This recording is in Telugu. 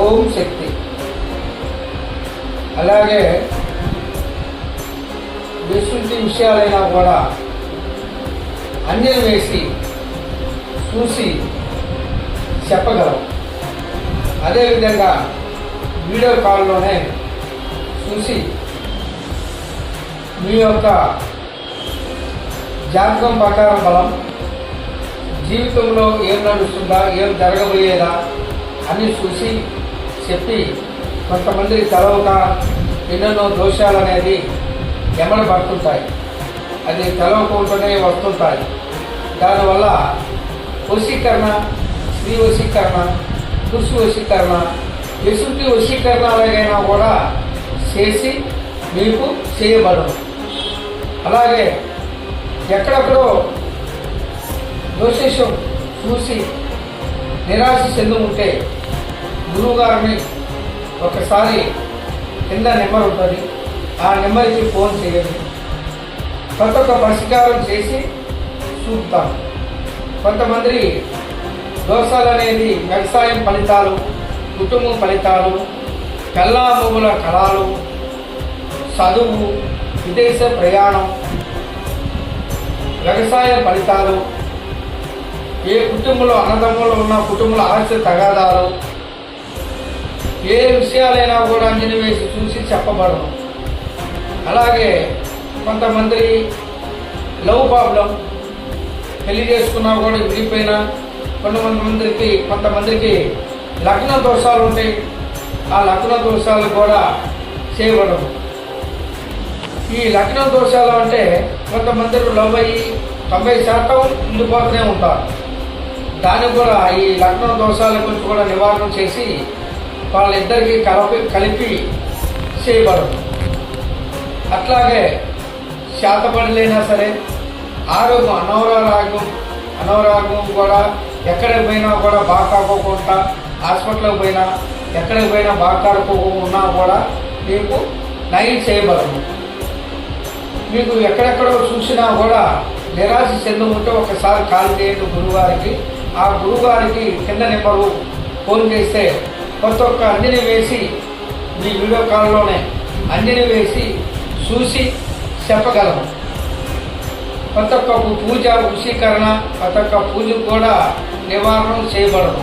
ఓం శక్తి. అలాగే ఎటువంటి విషయాలైనా కూడా అన్యం వేసి చూసి చెప్పగలం. అదేవిధంగా వీడియో కాల్లోనే చూసి మీ యొక్క జాతకం ప్రకారం బలం జీవితంలో ఏం నడుస్తుందా ఏం జరగబోయేదా అని చూసి చెప్పి కొంతమందికి తెలవక ఎన్నెన్నో దోషాలు అనేది ఎమడ పడుతుంటాయి. అది తెలవకుండానే వస్తుంటాయి. దానివల్ల వశీకరణ స్త్రీ వశీకరణ పురుషు వశీకరణ ఎసుటి వశీకరణాలైనా కూడా చేసి మీకు చేయబడను. అలాగే ఎక్కడెక్కడో దోషేశం చూసి నిరాశ చెందు ఉంటే గురువుగారిని ఒకసారి కింద నెంబర్ ఉంటుంది. ఆ నెంబర్కి ఫోన్ చేయండి. కొత్త ఒక పరిష్కారం చేసి చూపుతాం. కొంతమంది దోషాలు అనేది వ్యవసాయం ఫలితాలు కుటుంబం ఫలితాలు పెళ్ళామూల కళాలు చదువు విదేశ ప్రయాణం వ్యవసాయ ఫలితాలు ఏ కుటుంబంలో అన్నదమ్ములు ఉన్న కుటుంబంలో ఆస్తి తగాదాలు ఏ విషయాలైనా కూడా అంజని వేసి చూసి చెప్పబడను అలాగే కొంతమంది లవ్ ప్రాబ్లం పెళ్ళి చేసుకున్నా కూడా విడిపోయినా మందికి కొంతమందికి లగ్న దోషాలు ఉంటాయి ఆ లగ్న దోషాలు కూడా చేయబడవు. ఈ లగ్న దోషాలు అంటే కొంతమంది లవ్ అయ్యి తొంభై శాతం ఉండిపోతూనే ఉంటారు. దానికి కూడా ఈ లగ్న దోషాల గురించి కూడా నివారణ చేసి వాళ్ళిద్దరికీ కలిపి కలిపి చేయబడదు. అట్లాగే శాతపడలేనా సరే ఆరోగ్యం అనారోగ్యం అనారోగ్యం కూడా ఎక్కడికి పోయినా కూడా బాగా కాకోకుండా హాస్పిటల్కి పోయినా ఎక్కడికి పోయినా బాగా కాకోకుండా కూడా మీకు నయం చేయబడదు. మీకు ఎక్కడెక్కడో చూసినా కూడా నిరాశ చెందుకుంటే ఉంటే ఒకసారి కాల్ చేయండి గురువారికి. ఆ గురువారికి కింద నెంబరు ఫోన్ చేస్తే కొత్త ఒక్క అంజని వేసి మీ వీడియో కాల్లోనే అంజని వేసి చూసి చెప్పగలము. కొత్త ఒక్క పూజ వశీకరణ కొత్త ఒక్క పూజ కూడా నివారణ చేయబడదు.